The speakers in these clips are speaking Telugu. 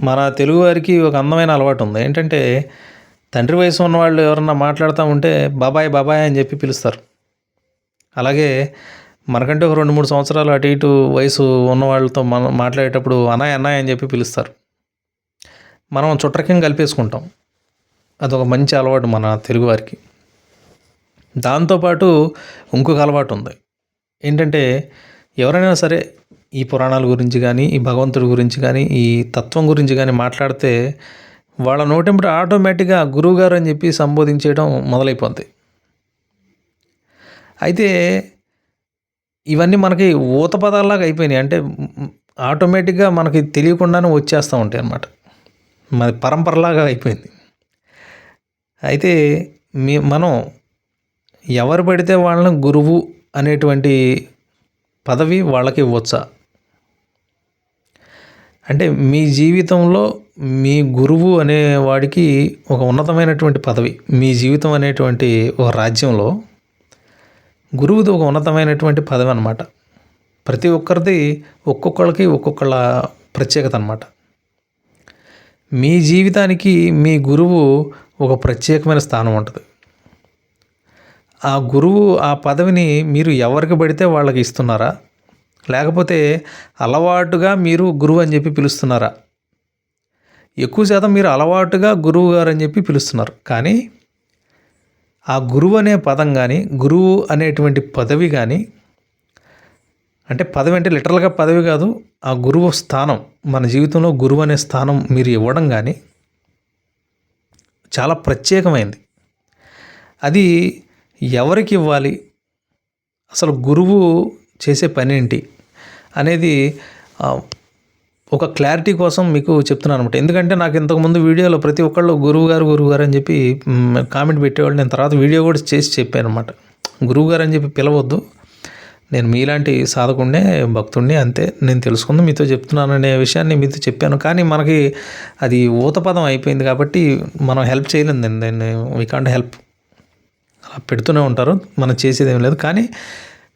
మన తెలుగువారికి ఒక అందమైన అలవాటు ఉంది. ఏంటంటే తండ్రి వయసు ఉన్న వాళ్ళు ఎవరన్నా మాట్లాడుతూ ఉంటే బాబాయ్ బాబాయ్ అని చెప్పి పిలుస్తారు. అలాగే మనకంటే ఒక రెండు మూడు సంవత్సరాలు అటు ఇటు వయసు ఉన్న వాళ్ళతో మనం మాట్లాడేటప్పుడు అన్నయ్య అన్నయ్య అని చెప్పి పిలుస్తారు. మనం చుట్టరికం కలిపేసుకుంటాం. అదొక మంచి అలవాటు మన తెలుగువారికి దాంతోపాటు ఇంకొక అలవాటు ఉంది. ఏంటంటే ఎవరైనా సరే ఈ పురాణాల గురించి కానీ ఈ భగవంతుడి గురించి కానీ ఈ తత్వం గురించి కానీ మాట్లాడితే వాళ్ళ నోటెంబడి ఆటోమేటిక్గా గురువుగారు అని చెప్పి సంబోధించేయడం మొదలైపోద్ది. అయితే ఇవన్నీ మనకి ఊత పదాల్లాగా అయిపోయినాయి. అంటే ఆటోమేటిక్గా మనకి తెలియకుండానే వచ్చేస్తూ ఉంటాయి అన్నమాట. మరి పరంపరలాగా అయిపోయింది. అయితే మీ మనం ఎవరు పడితే వాళ్ళని గురువు అనేటువంటి పదవి వాళ్ళకి ఇవ్వచ్చా? అంటే మీ జీవితంలో మీ గురువు అనే వాడికి ఒక ఉన్నతమైనటువంటి పదవి మీ జీవితం అనేటువంటి ఒక రాజ్యంలో గురువుది ఒక ఉన్నతమైనటువంటి పదవి అనమాట ప్రతి ఒక్కరిది ఒక్కొక్కళ్ళకి ఒక్కొక్కళ్ళ ప్రత్యేకత అనమాట మీ జీవితానికి మీ గురువు ఒక ప్రత్యేకమైన స్థానం ఉంటుంది. ఆ గురువు ఆ పదవిని మీరు ఎవరికి పడితే వాళ్ళకి ఇస్తున్నారా? లేకపోతే అలవాటుగా మీరు గురువు అని చెప్పి పిలుస్తున్నారా? ఎక్కువ శాతం మీరు అలవాటుగా గురువు గారు అని చెప్పి పిలుస్తున్నారు. కానీ ఆ గురువు అనే పదం కానీ గురువు అనేటువంటి పదవి కానీ అంటే పదవి అంటే లిటరల్గా పదవి కాదు ఆ గురువు స్థానం మన జీవితంలో గురువు అనే స్థానం మీరు ఇవ్వడం కానీ చాలా ప్రత్యేకమైంది. అది ఎవరికి ఇవ్వాలి? అసలు గురువు చేసే పని ఏంటి అనేది ఒక క్లారిటీ కోసం మీకు చెప్తున్నాను అనమాట ఎందుకంటే నాకు ఇంతకుముందు వీడియోలో ప్రతి ఒక్కళ్ళు గురువు గారు గురువు గారు అని చెప్పి కామెంట్ పెట్టేవాళ్ళు. నేను తర్వాత వీడియో కూడా చేసి చెప్పాను అనమాట గురువు గారు అని చెప్పి పిలవద్దు. నేను మీలాంటి సాధకుండే భక్తుడిని అంతే. నేను తెలుసుకుంది మీతో చెప్తున్నాను అనే విషయాన్ని మీతో చెప్పాను. కానీ మనకి అది ఊతపదం అయిపోయింది కాబట్టి మనం హెల్ప్ చేయలేదు దాన్ని వీ కాంట్ హెల్ప్ అలా పెడుతూనే ఉంటారు. మనం చేసేది ఏం లేదు. కానీ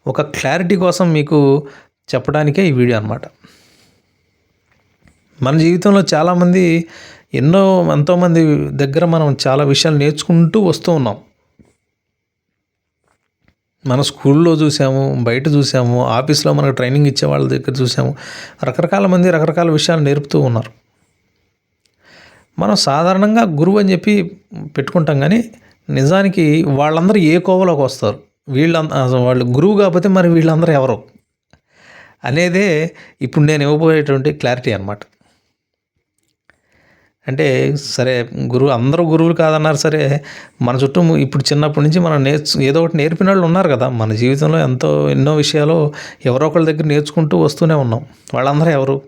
ఒక క్లారిటీ కోసం మీకు చెప్పడానికే ఈ వీడియో అనమాట మన జీవితంలో చాలామంది ఎన్నో ఎంతోమంది దగ్గర మనం చాలా విషయాలు నేర్చుకుంటూ వస్తూ ఉన్నాం. మన స్కూల్లో చూసాము బయట చూసాము ఆఫీస్లో మనకు ట్రైనింగ్ ఇచ్చే వాళ్ళ దగ్గర చూసాము రకరకాల మంది రకరకాల విషయాలు నేర్పుతూ ఉన్నారు. మనం సాధారణంగా గురువు అని చెప్పి పెట్టుకుంటాం కానీ నిజానికి వాళ్ళందరూ ఏ కోవలోకి వస్తారు? వీళ్ళంత వాళ్ళు గురువు కాకపోతే మరి వీళ్ళందరూ ఎవరు? అనేదే ఇప్పుడు నేను ఇవ్వబోయేటువంటి క్లారిటీ అనమాట అంటే సరే గురువు అందరూ గురువులు కాదన్నారు సరే మన చుట్టూ ఇప్పుడు చిన్నప్పటి నుంచి మనం నేర్చు ఏదో ఒకటి నేర్పిన వాళ్ళు ఉన్నారు కదా మన జీవితంలో ఎంతో ఎన్నో విషయాలు ఎవరో ఒకళ్ళ దగ్గర నేర్చుకుంటూ వస్తూనే ఉన్నాం. వాళ్ళందరూ ఎవరు?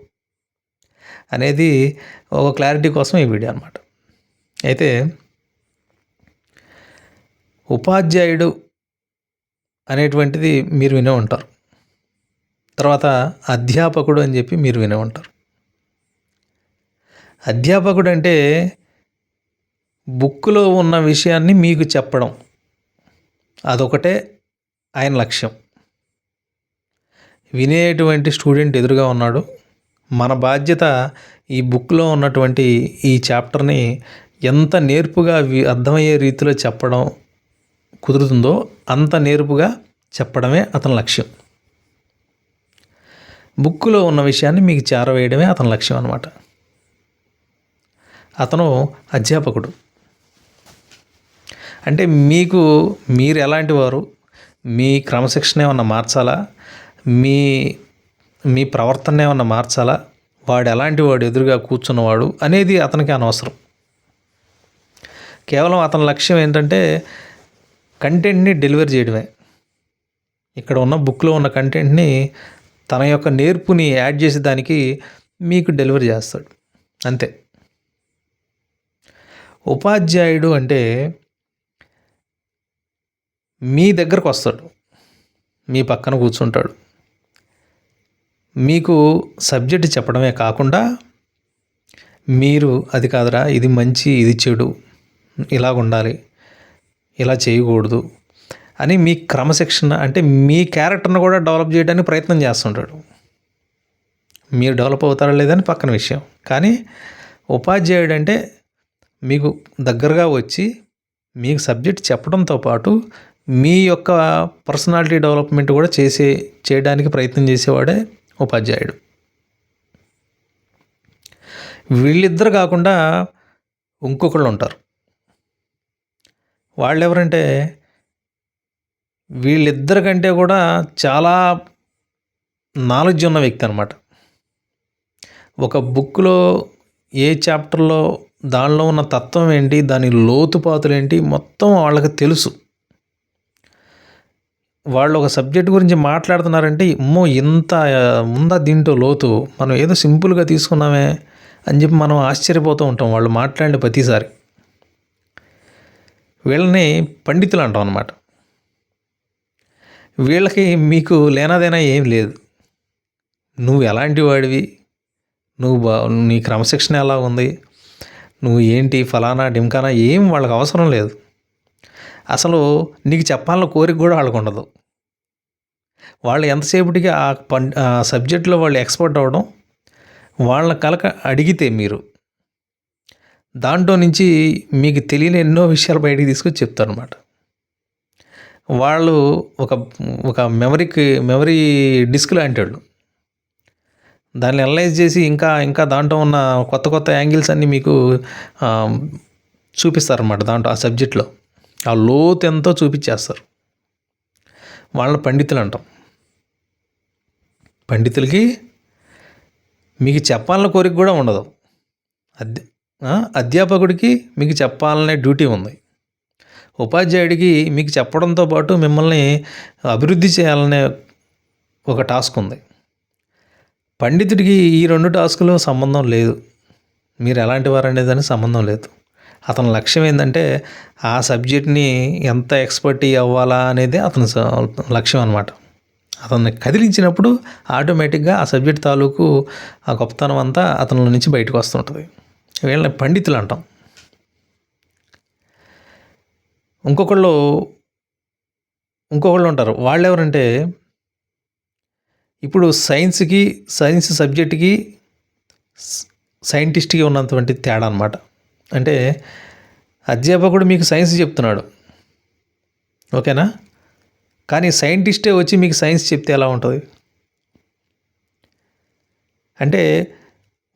అనేది ఒక క్లారిటీ కోసం ఈ వీడియో అనమాట అయితే ఉపాధ్యాయుడు అనేటువంటిది మీరు వినే ఉంటారు. తర్వాత అధ్యాపకుడు అని చెప్పి మీరు వినే ఉంటారు. అధ్యాపకుడు అంటే బుక్లో ఉన్న విషయాన్ని మీకు చెప్పడం. అదొకటే ఆయన లక్ష్యం. వినేటువంటి స్టూడెంట్ ఎదురుగా ఉన్నాడు. మన బాధ్యత ఈ బుక్లో ఉన్నటువంటి ఈ చాప్టర్ని ఎంత నేర్పుగా వి- అర్థమయ్యే రీతిలో చెప్పడం కుదురుతుందో అంత నేర్పుగా చెప్పడమే అతని లక్ష్యం. బుక్లో ఉన్న విషయాన్ని మీకు చేరవేయడమే అతని లక్ష్యం అనమాట అతను అధ్యాపకుడు. అంటే మీకు మీరు ఎలాంటి వారు? మీ క్రమశిక్షణ ఏమన్నా మార్చాలా? మీ మీ ప్రవర్తన ఏమన్నా మార్చాలా? వాడు ఎలాంటి వాడు? ఎదురుగా కూర్చున్నవాడు అనేది అతనికి అనవసరం. కేవలం అతని లక్ష్యం ఏంటంటే కంటెంట్ని డెలివర్ చేయడమే. ఇక్కడ ఉన్న బుక్లో ఉన్న కంటెంట్ని తన యొక్క నేర్పుని యాడ్ చేసే దానికి మీకు డెలివర్ చేస్తాడు. అంతే. ఉపాధ్యాయుడు అంటే మీ దగ్గరకు వస్తాడు. మీ పక్కన కూర్చుంటాడు. మీకు సబ్జెక్ట్ చెప్పడమే కాకుండా మీరు అది కాదురా ఇది మంచి ఇది చెడు ఇలా ఉండాలి ఇలా చేయకూడదు అని మీ క్రమశిక్షణ అంటే మీ క్యారెక్టర్ను కూడా డెవలప్ చేయడానికి ప్రయత్నం చేస్తుంటాడు. మీరు డెవలప్ అవుతారా లేదని పక్కన విషయం. కానీ ఉపాధ్యాయుడు అంటే మీకు దగ్గరగా వచ్చి మీకు సబ్జెక్ట్ చెప్పడంతో పాటు మీ యొక్క పర్సనాలిటీ డెవలప్మెంట్ కూడా చేసే చేయడానికి ప్రయత్నం చేసేవాడే ఉపాధ్యాయుడు. వీళ్ళిద్దరు కాకుండా ఇంకొకళ్ళు ఉంటారు. వాళ్ళు ఎవరంటే వీళ్ళిద్దరి కంటే కూడా చాలా నాలెడ్జ్ ఉన్న వ్యక్తి అనమాట ఒక బుక్లో ఏ చాప్టర్లో దానిలో ఉన్న తత్వం ఏంటి దాని లోతుపాతులు ఏంటి మొత్తం వాళ్ళకి తెలుసు. వాళ్ళు ఒక సబ్జెక్ట్ గురించి మాట్లాడుతున్నారంటే అమ్మో ఇంత ఉందా దీంట్లో లోతు మనం ఏదో సింపుల్గా తీసుకున్నామే అని చెప్పి మనం ఆశ్చర్యపోతూ ఉంటాం వాళ్ళు మాట్లాడిన ప్రతిసారి. వీళ్ళని పండితులు అంటాం అనమాట వీళ్ళకి మీకు లేనాదైనా ఏం లేదు. నువ్వు ఎలాంటి వాడివి? నువ్వు బా నీ క్రమశిక్షణ ఎలా ఉంది? నువ్వు ఏంటి? ఫలానా డింకానా ఏం వాళ్ళకి అవసరం లేదు. అసలు నీకు చెప్పాలని కోరిక కూడా వాళ్ళకు ఉండదు. వాళ్ళు ఎంతసేపటికి ఆ పం ఆ సబ్జెక్ట్లో వాళ్ళు ఎక్స్పర్ట్ అవ్వడం వాళ్ళ కలక అడిగితే మీరు దాంట్లో నుంచి మీకు తెలియని ఎన్నో విషయాలు బయటికి తీసుకొచ్చి చెప్తారు అనమాట వాళ్ళు ఒక ఒక మెమరీకి మెమరీ డిస్క్ లాంటి వాళ్ళు. దాన్ని అనలైజ్ చేసి ఇంకా ఇంకా దాంట్లో ఉన్న కొత్త కొత్త యాంగిల్స్ అన్నీ మీకు చూపిస్తారన్నమాట దాంట్లో ఆ సబ్జెక్ట్లో. ఆ లోతు ఎంతో చూపించేస్తారు. వాళ్ళ పండితులు అంటాం. పండితులకి మీకు చెప్పాలన్న కోరిక కూడా ఉండదు. అదే అధ్యాపకుడికి మీకు చెప్పాలనే డ్యూటీ ఉంది. ఉపాధ్యాయుడికి మీకు చెప్పడంతో పాటు మిమ్మల్ని అభివృద్ధి చేయాలనే ఒక టాస్క్ ఉంది. పండితుడికి ఈ రెండు టాస్కులు సంబంధం లేదు. మీరు ఎలాంటి వారు అనేది దానికి సంబంధం లేదు. అతని లక్ష్యం ఏంటంటే ఆ సబ్జెక్ట్ని ఎంత ఎక్స్పర్టీ అవ్వాలా అనేది అతని లక్ష్యం అనమాట అతన్ని కదిలించినప్పుడు ఆటోమేటిక్గా ఆ సబ్జెక్ట్ తాలూకు ఆ గొప్పతనం అంతా అతని నుంచి బయటకు వస్తుంటుంది. వీళ్ళని పండితులు అంటాం. ఇంకొకళ్ళు ఇంకొకళ్ళు ఉంటారు. వాళ్ళు ఎవరంటే ఇప్పుడు సైన్స్కి సైన్స్ సబ్జెక్ట్కి సైంటిస్ట్కి ఉన్నటువంటి తేడా అనమాట అంటే అధ్యాపకుడు మీకు సైన్స్ చెప్తున్నాడు. ఓకేనా? కానీ సైంటిస్టే వచ్చి మీకు సైన్స్ చెప్తే ఎలా ఉంటుంది? అంటే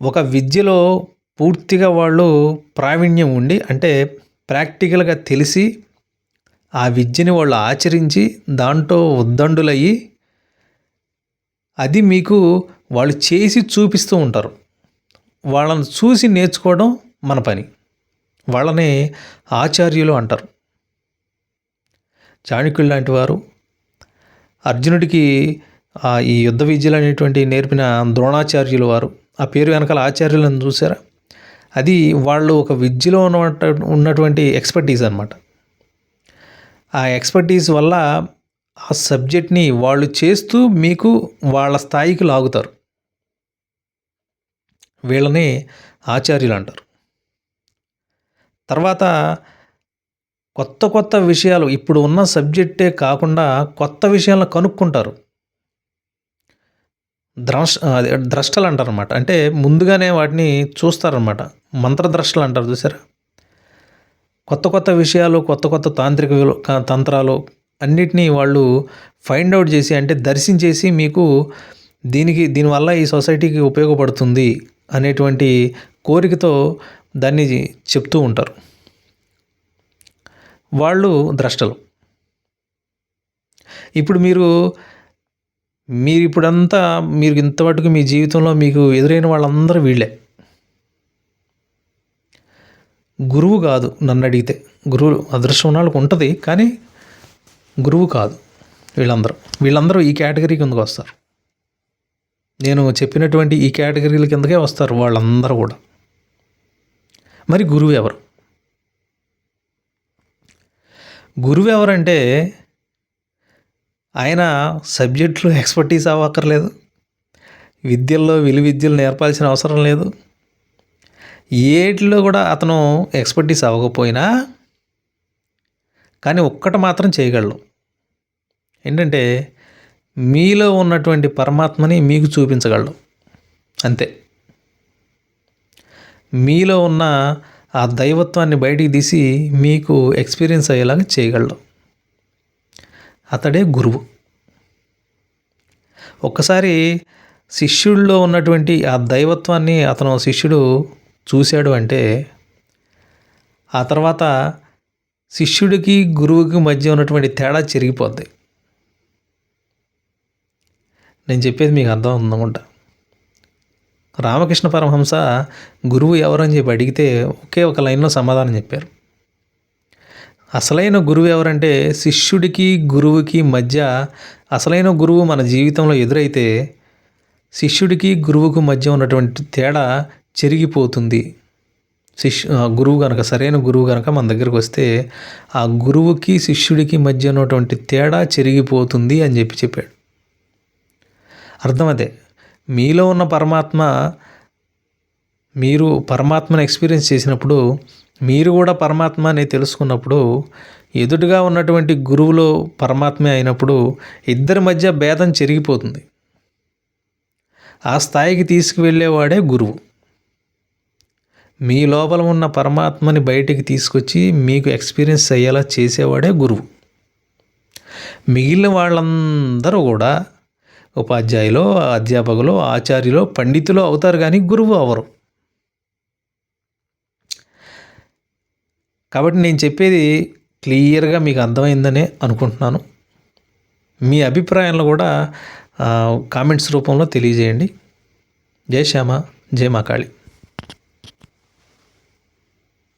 ఒక విద్యలో పూర్తిగా వాళ్ళు ప్రావీణ్యం ఉండి అంటే ప్రాక్టికల్గా తెలిసి ఆ విద్యని వాళ్ళు ఆచరించి దాంట్లో ఉద్దండులయ్యి అది మీకు వాళ్ళు చేసి చూపిస్తూ ఉంటారు. వాళ్ళని చూసి నేర్చుకోవడం మన పని. వాళ్ళని ఆచార్యులు అంటారు. చాణక్యులు లాంటి వారు అర్జునుడికి ఈ యుద్ధ విద్యలు అనేటువంటి నేర్పిన ద్రోణాచార్యులు వారు. ఆ పేరు వెనకాల ఆచార్యులను చూసారా? అది వాళ్ళు ఒక విద్యలో ఉన్న ఉన్నటువంటి ఎక్స్పర్టీస్ అనమాట ఆ ఎక్స్పర్టీస్ వల్ల ఆ సబ్జెక్ట్ని వాళ్ళు చేస్తూ మీకు వాళ్ళ స్థాయికి లాగుతారు. వీళ్ళని ఆచార్యులు అంటారు. తర్వాత కొత్త కొత్త విషయాలు ఇప్పుడు ఉన్న సబ్జెక్టే కాకుండా కొత్త విషయాలను కనుక్కుంటారు. ద్రష్ అదే ద్రష్టలు అంటారు అనమాట అంటే ముందుగానే వాటిని చూస్తారనమాట మంత్రద్రష్టలు అంటారు చూసారా? కొత్త కొత్త విషయాలు కొత్త కొత్త తాంత్రిక తంత్రాలు అన్నిటినీ వాళ్ళు ఫైండ్ అవుట్ చేసి అంటే దర్శించేసి మీకు దీనికి దీనివల్ల ఈ సొసైటీకి ఉపయోగపడుతుంది అనేటువంటి కోరికతో దాన్ని చెప్తూ ఉంటారు. వాళ్ళు ద్రష్టలు. ఇప్పుడు మీరు మీరు ఇప్పుడంతా మీరు ఇంతవరకు మీ జీవితంలో మీకు ఎదురైన వాళ్ళందరూ వీళ్ళే. గురువు కాదు నన్ను అడిగితే. గురువు అదృష్టం వాళ్ళకు ఉంటుంది కానీ గురువు కాదు వీళ్ళందరూ. వీళ్ళందరూ ఈ కేటగిరీ కిందకు వస్తారు. నేను చెప్పినటువంటి ఈ కేటగిరీల కిందకే వస్తారు వాళ్ళందరూ కూడా. మరి గురువు ఎవరు? గురువు ఎవరంటే ఆయన సబ్జెక్టులో ఎక్స్పర్టీస్ అవ్వక్కర్లేదు. విద్యల్లో విలు విద్యలు నేర్పాల్సిన అవసరం లేదు. ఏటిలో కూడా అతను ఎక్స్పర్టీస్ అవ్వకపోయినా కానీ ఒక్కటి మాత్రం చేయగలడు. ఏంటంటే మీలో ఉన్నటువంటి పరమాత్మని మీకు చూపించగలడు. అంతే. మీలో ఉన్న ఆ దైవత్వాన్ని బయటికి తీసి మీకు ఎక్స్పీరియన్స్ అయ్యేలాగా చేయగలడు. అతడే గురువు. ఒక్కసారి శిష్యుల్లో ఉన్నటువంటి ఆ దైవత్వాన్ని అతను శిష్యుడు చూశాడు అంటే ఆ తర్వాత శిష్యుడికి గురువుకి మధ్య ఉన్నటువంటి తేడా చెరిగిపోద్ది. నేను చెప్పేది మీకు అర్థం ఉందనుకుంటా. రామకృష్ణ పరమహంస గురువు ఎవరని చెప్పి అడిగితే ఒకే ఒక లైన్లో సమాధానం చెప్పారు. అసలైన గురువు ఎవరంటే శిష్యుడికి గురువుకి మధ్య అసలైన గురువు మన జీవితంలో ఎదురైతే శిష్యుడికి గురువుకు మధ్య ఉన్నటువంటి తేడా చెరిగిపోతుంది. శిష్యు ఆ గురువు కనుక సరైన గురువు కనుక మన దగ్గరకు వస్తే ఆ గురువుకి శిష్యుడికి మధ్య ఉన్నటువంటి తేడా చెరిగిపోతుంది అని చెప్పి చెప్పాడు. అర్థం అదే. మీలో ఉన్న పరమాత్మ మీరు పరమాత్మను ఎక్స్పీరియన్స్ చేసినప్పుడు మీరు కూడా పరమాత్మ అని తెలుసుకున్నప్పుడు ఎదుటిగా ఉన్నటువంటి గురువులో పరమాత్మే అయినప్పుడు ఇద్దరి మధ్య భేదం చెరిగిపోతుంది. ఆ స్థాయికి తీసుకువెళ్ళేవాడే గురువు. మీ లోపల ఉన్న పరమాత్మని బయటికి తీసుకొచ్చి మీకు ఎక్స్పీరియన్స్ అయ్యేలా చేసేవాడే గురువు. మిగిలిన వాళ్ళందరూ కూడా ఉపాధ్యాయులు అధ్యాపకులు ఆచార్యులు పండితులు అవుతారు కానీ గురువు అవరు కాబట్టి నేను చెప్పేది క్లియర్గా మీకు అర్థమైందనే అనుకుంటున్నాను. మీ అభిప్రాయాలను కూడా కామెంట్స్ రూపంలో తెలియజేయండి. జై శ్యామ జై మాకాళి.